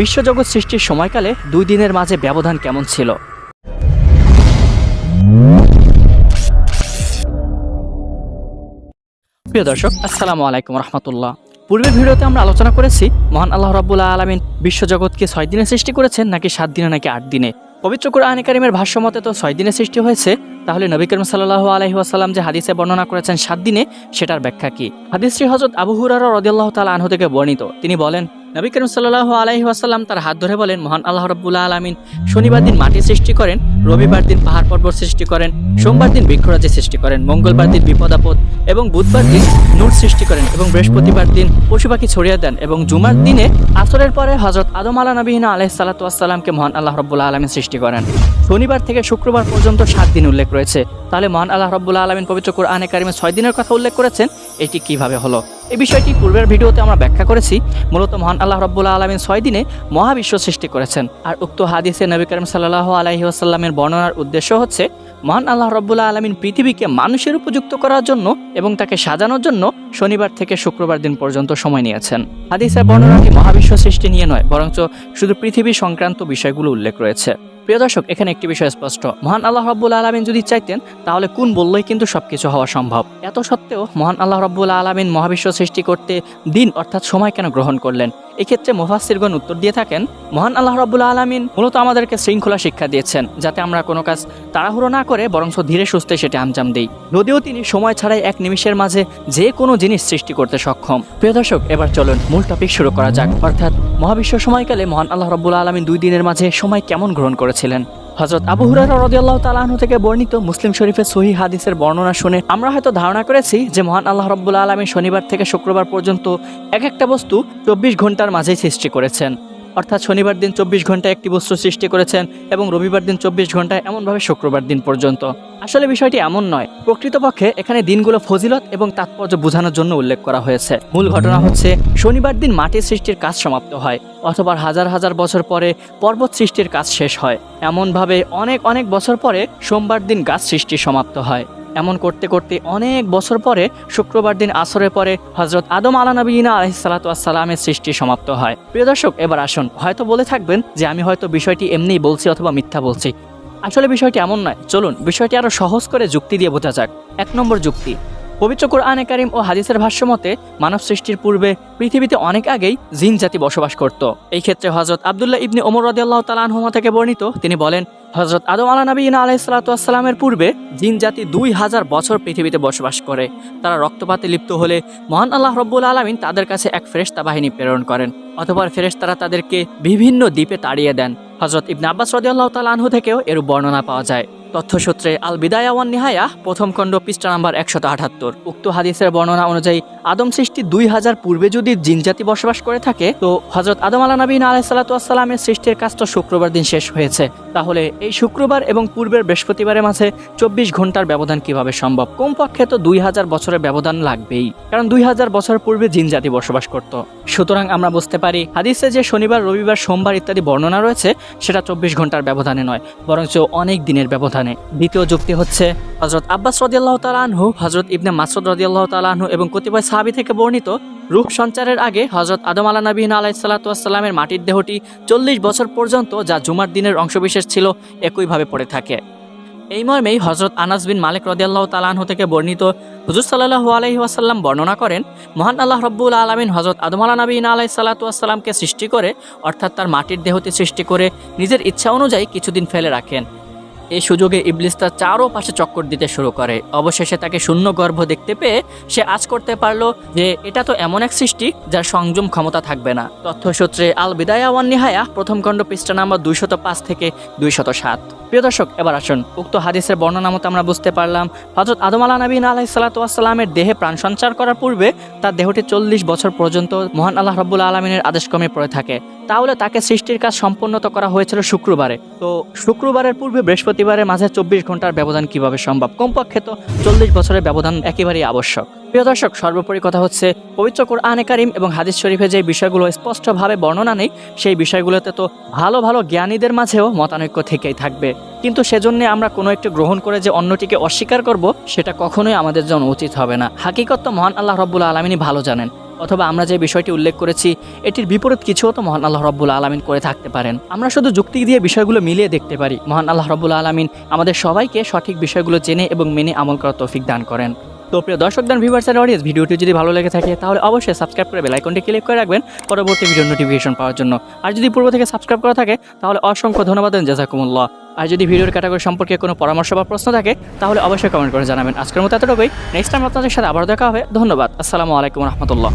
বিশ্বজগৎ সৃষ্টির সময়কালে দুই দিনের মাঝে ব্যবধান কেমন ছিল? প্রিয় দর্শক, আসসালামু আলাইকুম রহমতুল্লাহ। পূর্বের ভিডিওতে আমরা আলোচনা করেছি, মহান আল্লাহ রাব্বুল্লাহ আলমিন বিশ্বজগৎকে ছয় দিনে সৃষ্টি করেছেন নাকি সাত দিনে, নাকি আট দিনে? পবিত্র কোরআন কারিমের ভাষ্য মতে তো ছয় দিনে সৃষ্টি হয়েছে, তাহলে নবী করিম সাল্লাহ আলহি আসাল্লাম যে হাদিসে বর্ণনা করেছেন সাত দিনে, সেটার ব্যাখ্যা কি? হাদিসটি হজরত আবু হুরার রদিয়াল্লাহ তালা আনহু থেকে বর্ণিত। তিনি বলেন নবী করিম সাল্লাহ আলহি আসাল্লাম তার হাত ধরে বলেন, মহান আল্লাহ রব্বুল্লাহ আলমিন, শনিবার দিন মাটি সৃষ্টি করেন, রবিবার দিন পাহাড় পর্বত সৃষ্টি করেন, সোমবার দিন বৃক্ষরাজি সৃষ্টি করেন, মঙ্গলবার দিন বিপদ আপদ এবং বুধবার দিন নূর সৃষ্টি করেন এবং বৃহস্পতিবার দিন পশু পাখি ছড়িয়ে দেন এবং জুমার দিনে আসরের পরে হজরত আদম আলা নবীনা আলহ সাল্লাতামকে মহান আল্লাহ রব্বুল্লাহ আলমিন সৃষ্টি করেন। শনিবার থেকে শুক্রবার পর্যন্ত সাত দিন উল্লেখ রয়েছে। তাহলে মহান আল্লাহ রব্বুল্লাহ আলমিন পবিত্র কোরআনে কারিমে ছয় দিনের কথা উল্লেখ করেছেন, এটি কীভাবে হলো? এই বিষয়টি পূর্বের ভিডিওতে আমরা ব্যাখ্যা করেছি। মূলত মহান আল্লাহ রব্বুল্লাহ আলমিন ছয় দিনে মহাবিশ্ব সৃষ্টি করেছেন। আর উক্ত হাদিসে নবী করিম সাল্লাহ আলহি আসাল্লামের বর্ণনার উদ্দেশ্য হচ্ছে, মহান আল্লাহ রব্বুল্লাহ আলমিন পৃথিবীকে মানুষের উপযুক্ত করার জন্য এবং তাকে সাজানোর জন্য শনিবার থেকে শুক্রবার দিন পর্যন্ত সময় নিয়েছেন। হাদিসের বর্ণনাটি মহাবিশ্ব সৃষ্টি নিয়ে নয়, বরঞ্চ শুধু পৃথিবী সংক্রান্ত বিষয়গুলো উল্লেখ রয়েছে। প্রিয় দর্শক, এখানে একটি বিষয় স্পষ্ট। মহান আল্লাহ রব্বুল আলমিন যদি চাইতেন, তাহলে কোন বললেই কিন্তু সবকিছু হওয়া সম্ভব? এত সত্ত্বেও মহান আল্লাহ রব্বুল আলমিন মহাবিশ্ব সৃষ্টি করতে দিন অর্থাৎ সময় কেন গ্রহণ করলেন? এক্ষেত্রে মুফাসিরগণ উত্তর দিয়ে থাকেন, মহান আল্লাহ রব্বুল আলমিন মূলত আমাদেরকে শৃঙ্খলা শিক্ষা দিয়েছেন, যাতে আমরা কোনো কাজ তাড়াহুড়ো না করে বরঞ্চ ধীরে সুস্থে সেটা আঞ্জাম দিই। যদিও তিনি সময় ছাড়াই এক নিমিষের মাঝে যে কোনো জিনিস সৃষ্টি করতে সক্ষম। প্রিয় দর্শক, এবার চলুন মূল টপিক শুরু করা যাক। অর্থাৎ মহাবিশ্ব সময়কালে মহান আল্লাহ রব্বুল আলমিন দুই দিনের মাঝে সময় কেমন গ্রহণ করেছিলেন। হজরত আবু হুরার রদিয়াল্লাহ তালাহন থেকে বর্ণিত মুসলিম শরীফের সহি হাদিসের বর্ণনা শুনে আমরা হয়তো ধারণা করেছি যে মহান আল্লাহ রব্বুল আলমী শনিবার থেকে শুক্রবার পর্যন্ত এক একটা বস্তু চব্বিশ ঘণ্টার মাঝেই সৃষ্টি করেছেন। অর্থাৎ শনিবার দিন চব্বিশ ঘন্টায় একটি বস্তু সৃষ্টি করেছেন এবং রবিবার দিন চব্বিশ ঘন্টায় এমনভাবে শুক্রবার দিন পর্যন্ত। আসলে বিষয়টি এমন নয়, প্রকৃতপক্ষে এখানে দিনগুলো ফজিলত এবং তাৎপর্য বোঝানোর জন্য উল্লেখ করা হয়েছে। মূল ঘটনা হচ্ছে, শনিবার দিন মাটির সৃষ্টির কাজ সমাপ্ত হয়, অথবা হাজার হাজার বছর পরে পর্বত সৃষ্টির কাজ শেষ হয়। এমনভাবে অনেক অনেক বছর পরে সোমবার দিন গাছ সৃষ্টি সমাপ্ত হয়। এমন করতে করতে অনেক বছর পরে, শুক্রবার দিন আসরের পরে হজরত আদম আলা নবীনা আলহিসাল্লামের সৃষ্টি সমাপ্ত হয়। প্রিয় দর্শক, এবার আসুন। হয়তো বলে থাকবেন যে, আমি হয়তো বিষয়টি এমনিই বলছি অথবা মিথ্যা বলছি। আসলে বিষয়টি এমন নয়। চলুন, বিষয়টি আরও সহজ করে যুক্তি দিয়ে বোঝা যাক। এক নম্বর যুক্তি। পবিত্র কোরআনে কারিম ও হাদিসের ভাষ্য মতে, মানব সৃষ্টির পূর্বে পৃথিবীতে অনেক আগেই জিন জাতি বসবাস করত। এই ক্ষেত্রে হজরত আবদুল্লাহ ইবনে ওমর রদিয়াল্লাহ তালানহুমা থেকে বর্ণিত, তিনি বলেন হজরত আদম আলা নবীন আলাইসালাতামের পূর্বে জিন জাতি দুই হাজার বছর পৃথিবীতে বসবাস করে। তারা রক্তপাতে লিপ্ত হলে মহান আল্লাহ রব্বুল আলমিন তাদের কাছে এক ফেরেস্তা বাহিনী প্রেরণ করেন। অথবা ফেরেস্তারা তাদেরকে বিভিন্ন দ্বীপে তাড়িয়ে দেন। হজরত ইবনে আব্বাস রদিয়াল্লাহ তালানহু থেকেও এর বর্ণনা পাওয়া যায়। তথ্যসূত্রে আল বিদায়াওয়ান নিহায়া প্রথম খণ্ড পৃষ্ঠা নাম্বার একশত আটাত্তর। উক্ত হাদিসের বর্ণনা অনুযায়ী, আদম সৃষ্টি দুই হাজার পূর্বে যদি জিনজাতি বসবাস করে থাকে, তো হজরত আদম আলা নবীন আলাহ সৃষ্টির কাজ তো শুক্রবার দিন শেষ হয়েছে। তাহলে এই শুক্রবার এবং পূর্বের বৃহস্পতিবারের মাঝে চব্বিশ ঘণ্টার ব্যবধান কীভাবে সম্ভব? কমপক্ষে তো দুই হাজার বছরের ব্যবধান লাগবেই, কারণ দুই হাজার বছর পূর্বে জিনজাতি বসবাস করত। সুতরাং আমরা বুঝতে পারি, হাদিসে যে শনিবার, রবিবার, সোমবার ইত্যাদি বর্ণনা রয়েছে, সেটা চব্বিশ ঘণ্টার ব্যবধানে নয়, বরঞ্চ অনেক দিনের ব্যবধানে। দ্বিতীয় যুক্তি হচ্ছে হজরত আব্বাস রদিয়াল্লাহ তালাহু হজরত ইবনে মাসুদ রদিয়াল্লাহ তালাহু এবং কতিপয় সাহাবি থেকে বর্ণিত রূপ সঞ্চারের আগে হজরত আদম আলা নবীন আলাহ সাল্লাতামের মাটির দেহটি চল্লিশ বছর পর্যন্ত যা জুমার দিনের অংশবিশেষ ছিল, একইভাবে পড়ে থাকে। এই মর্মেই হজরত আনাস বিন মালিক রদিয়াল্লাহ তালাহু থেকে বর্ণিত হুজুর সাল্লাহু আলহি ওয়াসাল্লাম বর্ণনা করেন, মহান আল্লাহ রব্বুল আলমিন হজরত আদম আলা নবীন আলাহ সাল্লাতুয়াসাল্লামকে সৃষ্টি করে, অর্থাৎ তার মাটির দেহতে সৃষ্টি করে নিজের ইচ্ছা অনুযায়ী কিছুদিন ফেলে রাখেন। এই সুযোগে ইবলিস তার চারও পাশে চক্কর দিতে শুরু করে। অবশেষে তাকে শূন্য গর্ভ দেখতে পেয়ে সে আজ করতে পারল যে, এটা তো এমন এক সৃষ্টি যার সংযম ক্ষমতা থাকবে না। তথ্যসূত্রে আল বিদায়া ওয়ান নিহায়া, প্রথম খণ্ড পৃষ্ঠা নাম্বার দুইশত পাঁচ থেকে দুইশত সাত। প্রিয় দর্শক, এবার আসুন। উক্ত হাদিসের বর্ণনা মতো আমরা বুঝতে পারলাম হজরত আদম আলা নবীন আলাহ সাল্লাতামের দেহে প্রাণ সঞ্চার করার পূর্বে তার দেহটি চল্লিশ বছর পর্যন্ত মহান আল্লাহ রব্বুল আলমিনের আদেশক্রমে পড়ে থাকে। তাহলে তাকে সৃষ্টির কাজ সম্পন্নত করা হয়েছিল শুক্রবারে। তো শুক্রবারের পূর্বে বৃহস্পতিবারের মাঝে চব্বিশ ঘণ্টার ব্যবধান কীভাবে সম্ভব? কমপক্ষে তো চল্লিশ বছরের ব্যবধান একেবারেই আবশ্যক। প্রিয় দর্শক, সর্বোপরি কথা হচ্ছে, পবিত্র কোরআনে কারিম এবং হাদিস শরীফে যে বিষয়গুলো স্পষ্টভাবে বর্ণনা নেই, সেই বিষয়গুলোতে তো ভালো ভালো জ্ঞানীদের মাঝেও মতানৈক্য থেকেই থাকবে। কিন্তু সেজন্য আমরা কোনো একটি গ্রহণ করে যে অন্যটিকে অস্বীকার করব, সেটা কখনোই আমাদের জন্য উচিত হবে না। হাকিকত মহান আল্লাহ রব্বুল আলমিনই ভালো জানেন। অথবা আমরা যে বিষয়টি উল্লেখ করেছি, এটির বিপরীত কিছুও তো মহান আল্লাহ রব্বুল আলমিন করে থাকতে পারেন। আমরা শুধু যুক্তি দিয়ে বিষয়গুলো মিলিয়ে দেখতে পারি। মহান আল্লাহ রব্বুল আলমিন আমাদের সবাইকে সঠিক বিষয়গুলো জেনে এবং মেনে আমল করার তৌফিক দান করেন। তো প্রিয় দর্শক দান ভিউয়ার্স আর অডিয়েন্স ভিডিওটি যদি ভালো লেগে থাকে, তাহলে অবশ্যই সাবস্ক্রাইব করে বেল আইকনটি ক্লিক করে রাখবেন। পরবর্তী ভিডিও নোটিফিকেশন পাওয়ার জন্য। আর যদি পূর্ব থেকে সাবস্ক্রাইব করা থাকে, তাহলে অসংখ্য ধন্যবাদ জাজাকুমুল্লাহ। আর যদি ভিডিওর ক্যাটাগরি সম্পর্কে কোনো পরামর্শ বা প্রশ্ন থাকে, তাহলে অবশ্যই কমেন্ট করে জানাবেন। আজকের মতো এতটুকুই। নেক্সট টাইম আপনাদের সাথে আবার দেখা হবে। ধন্যবাদ। আসসালামু আলাইকুম রহমতুল্লাহ।